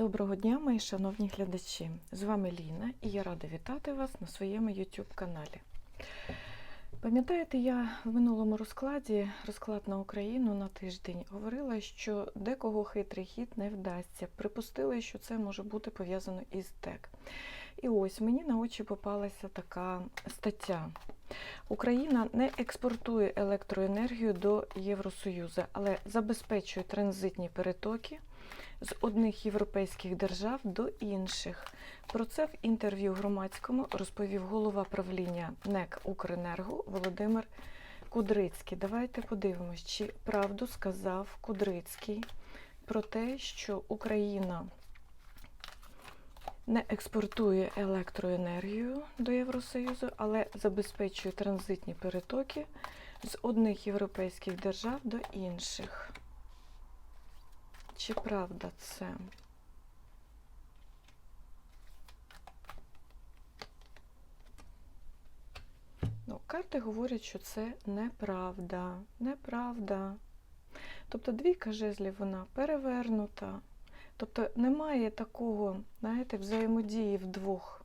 Доброго дня, мої шановні глядачі! З вами Ліна і я рада вітати вас на своєму YouTube каналі. Пам'ятаєте, я в минулому розкладі, розклад на Україну на тиждень, говорила, що декого хитрий хід не вдасться. Припустили, що це може бути пов'язано із ТЕК. І ось мені на очі попалася така стаття. Україна не експортує електроенергію до Євросоюзу, але забезпечує транзитні перетоки з одних європейських держав до інших. Про це в інтерв'ю громадському розповів голова правління НЕК Укренерго Володимир Кудрицький. Давайте подивимось, чи правду сказав Кудрицький про те, що Україна не експортує електроенергію до Євросоюзу, але забезпечує транзитні перетоки з одних європейських держав до інших. Чи правда це? Ну, карти говорять, що це неправда. Неправда. Тобто двійка жезлів вона перевернута. Тобто немає такого, знаєте, взаємодії вдвох.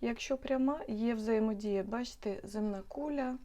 Якщо пряма, є взаємодія, бачите, земна куля,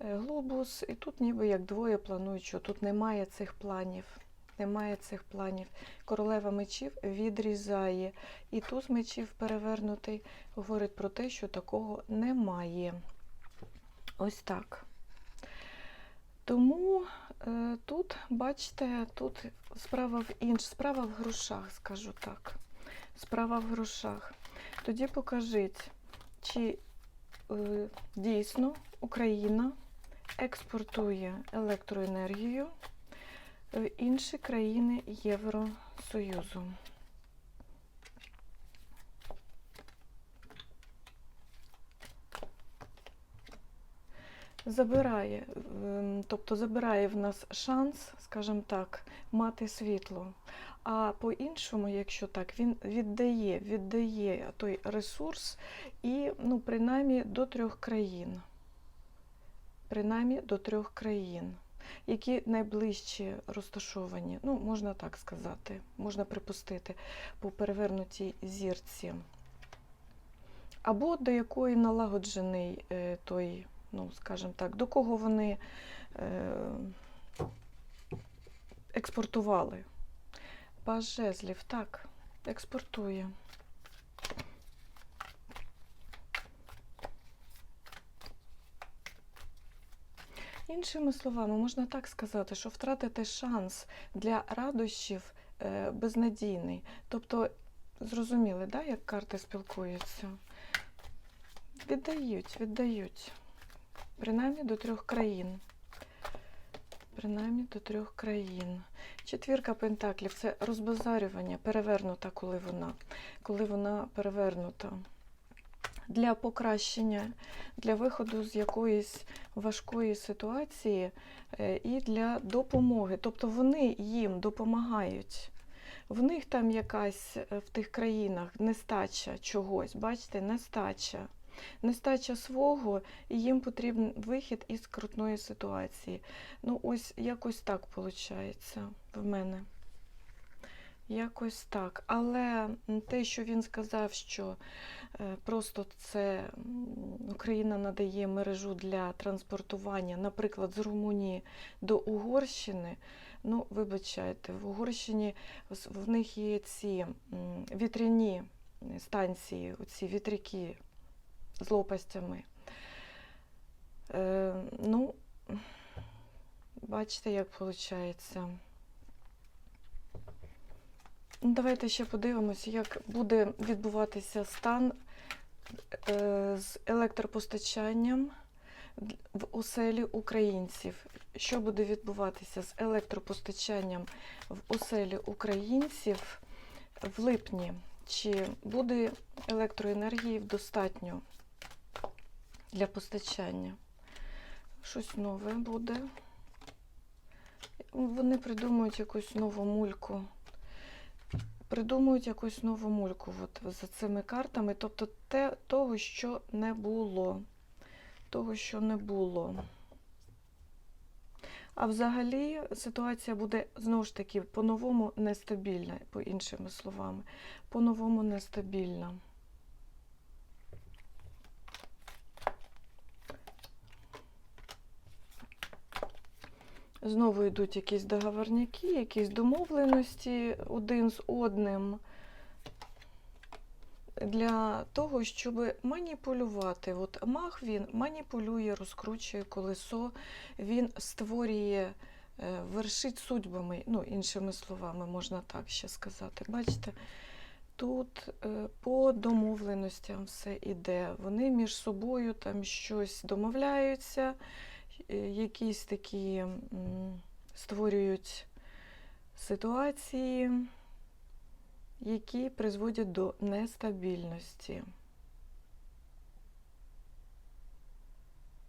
е, глобус, і тут ніби як двоє планують, що тут немає цих планів. Немає цих планів. Королева мечів відрізає. І туз мечів перевернутий говорить про те, що такого немає. Ось так. Тому е, тут, бачите, тут справа в інш, справа в грошах, скажу так. Справа в грошах. Тоді покажіть, чи е, дійсно Україна експортує електроенергію в інші країни Євросоюзу. Забирає, ем, тобто забирає в нас шанс, скажімо так, мати світло. А по-іншому, якщо так, він віддає, віддає той ресурс і, ну, принаймні, до трьох країн. Принаймні до трьох країн які найближче розташовані, ну, можна так сказати, можна припустити по перевернутій зірці. Або до якої налагоджений е, той, ну, скажімо так, до кого вони е, експортували. Паж жезлів, так, експортує. Іншими словами, можна так сказати, що втратити шанс для радощів е, безнадійний. Тобто, зрозуміли, да, як карти спілкуються? Віддають, віддають. Принаймні до трьох країн. Принаймні до трьох країн. Четвірка пентаклів це розбазарювання, перевернута, коли вона, коли вона перевернута для покращення, для виходу з якоїсь важкої ситуації е, і для допомоги. Тобто вони їм допомагають. В них там якась е, в тих країнах нестача чогось, бачите, нестача. Нестача свого, і їм потрібен вихід із крутної ситуації. Ну, ось якось так виходить в мене. Якось так. Але те, що він сказав, що е, просто це Україна надає мережу для транспортування, наприклад, з Румунії до Угорщини. Ну, вибачайте, в Угорщині в них є ці вітряні станції, оці вітряки з лопастями. Е, ну, бачите, як виходить. Ну, Давайте ще подивимося, як буде відбуватися стан е, з електропостачанням в оселі українців. Що буде відбуватися з електропостачанням в оселі українців в липні? Чи буде електроенергії достатньо для постачання? Щось нове буде. Вони придумують якусь нову мульку придумують якусь нову мульку от, за цими картами, тобто те, того, що не було. Того, що не було. А взагалі ситуація буде знову ж таки по-новому нестабільна, по іншими словами. По-новому нестабільна. Знову йдуть якісь договорняки, якісь домовленості один з одним для того, щоб маніпулювати. От маг він маніпулює, розкручує колесо, він створює, е, вершить судьбами, ну, іншими словами, можна так ще сказати. Бачите, тут е, по домовленостям все іде. Вони між собою там щось домовляються, якісь такі створюють ситуації які призводять до нестабільності.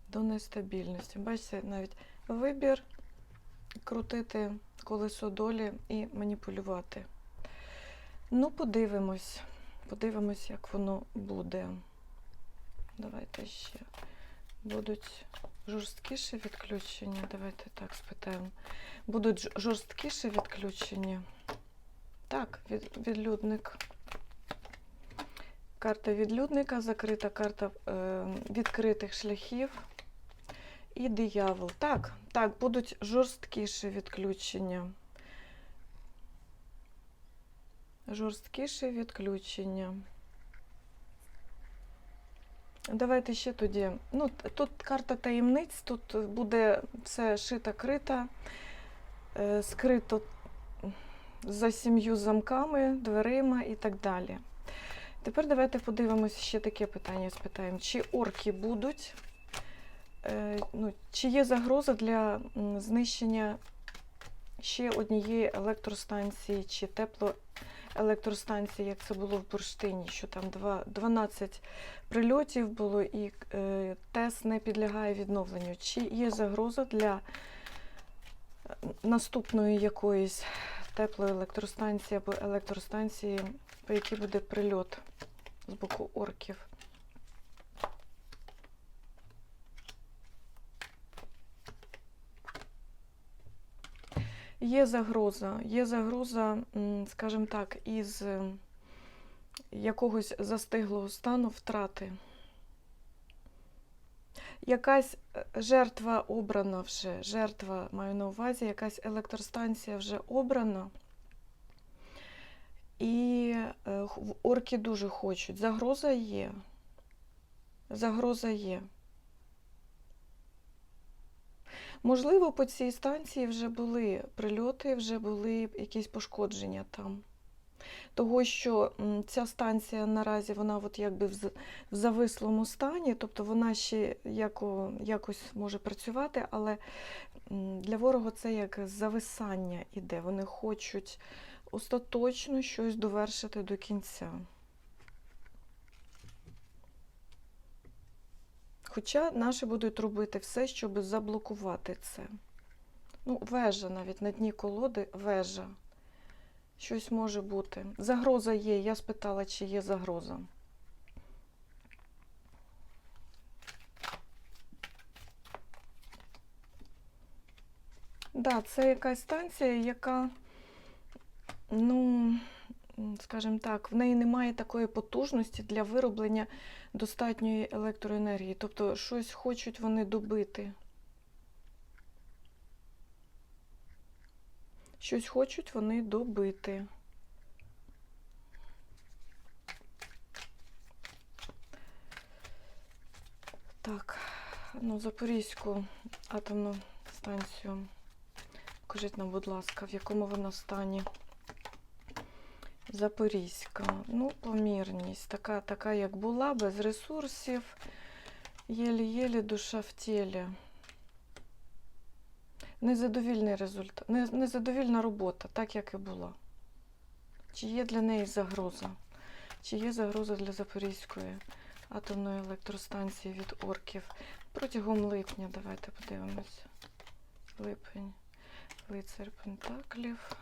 До нестабільності. Бачите, навіть вибір крутити колесо долі і маніпулювати. Ну, подивимось. Подивимось, як воно буде. Давайте ще будуть жорсткіші відключення. Давайте так спитаємо. Будуть ж- жорсткіші відключення. Так, від, відлюдник. Карта відлюдника, закрита карта е, відкритих шляхів. І диявол. Так, так, будуть жорсткіші відключення. Жорсткіші відключення. Давайте ще тоді. Ну, тут карта таємниць, тут буде все шита-крита, е, скрито за сім'ю замками, дверима і так далі. Тепер давайте подивимося ще таке питання. Спитаємо, чи орки будуть, е, ну, чи є загроза для знищення ще однієї електростанції чи теплоелектростанції, як це було в Бурштині, що там 12 прильотів було і е, ТЕС не підлягає відновленню. Чи є загроза для наступної якоїсь теплої електростанції або електростанції, по якій буде прильот з боку орків. Є загроза, є загроза, скажімо так, із е, якогось застиглого стану втрати. Якась е, жертва обрана вже, жертва маю на увазі, якась електростанція вже обрана. І е, орки дуже хочуть. Загроза є. Загроза є. Можливо, по цій станції вже були прильоти, вже були якісь пошкодження там. Того, що ця станція наразі вона от якби в завислому стані, тобто вона ще яко, якось може працювати, але для ворога це як зависання іде. Вони хочуть остаточно щось довершити до кінця. Хоча наші будуть робити все, щоб заблокувати це. Ну, вежа навіть на дні колоди вежа. Щось може бути. Загроза є. Я спитала, чи є загроза. Да, це якась станція, яка, ну, скажімо так, в неї немає такої потужності для вироблення достатньої електроенергії. Тобто щось хочуть вони добити. Щось хочуть вони добити. Так, ну, Запорізьку атомну станцію. Покажіть нам, будь ласка, в якому вона стані. Запорізька. Ну, помірність. Така, така як була, без ресурсів. Єлі-єлі душа в тілі. Незадовільний результат. Незадовільна робота, так як і була. Чи є для неї загроза? Чи є загроза для Запорізької атомної електростанції від орків? Протягом липня, давайте подивимось. Липень. Лицар Пентаклів.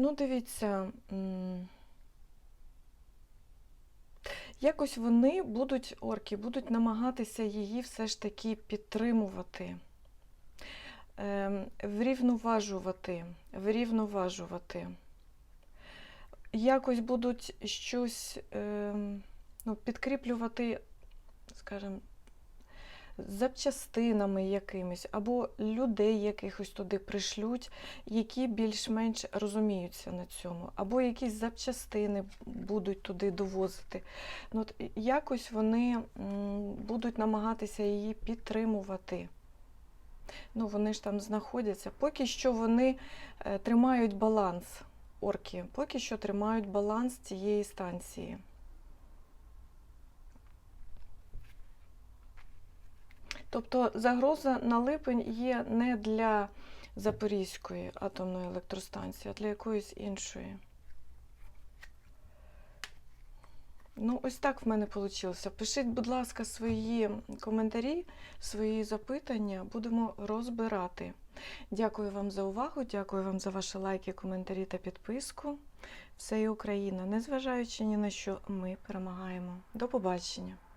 Ну, дивіться. Якось вони будуть, орки, будуть намагатися її все ж таки підтримувати, ем, врівноважувати, врівноважувати. Якось будуть щось ем, ну, підкріплювати, скажімо, запчастинами якимись, або людей якихось туди пришлють, які більш-менш розуміються на цьому, або якісь запчастини будуть туди довозити. Ну, от якось вони будуть намагатися її підтримувати. Ну, вони ж там знаходяться. Поки що вони е, тримають баланс, орки, поки що тримають баланс цієї станції. Тобто загроза на липень є не для Запорізької атомної електростанції, а для якоїсь іншої. Ну, ось так в мене вийшло. Пишіть, будь ласка, свої коментарі, свої запитання, будемо розбирати. Дякую вам за увагу, дякую вам за ваші лайки, коментарі та підписку. Все і Україна, незважаючи ні на що, ми перемагаємо. До побачення!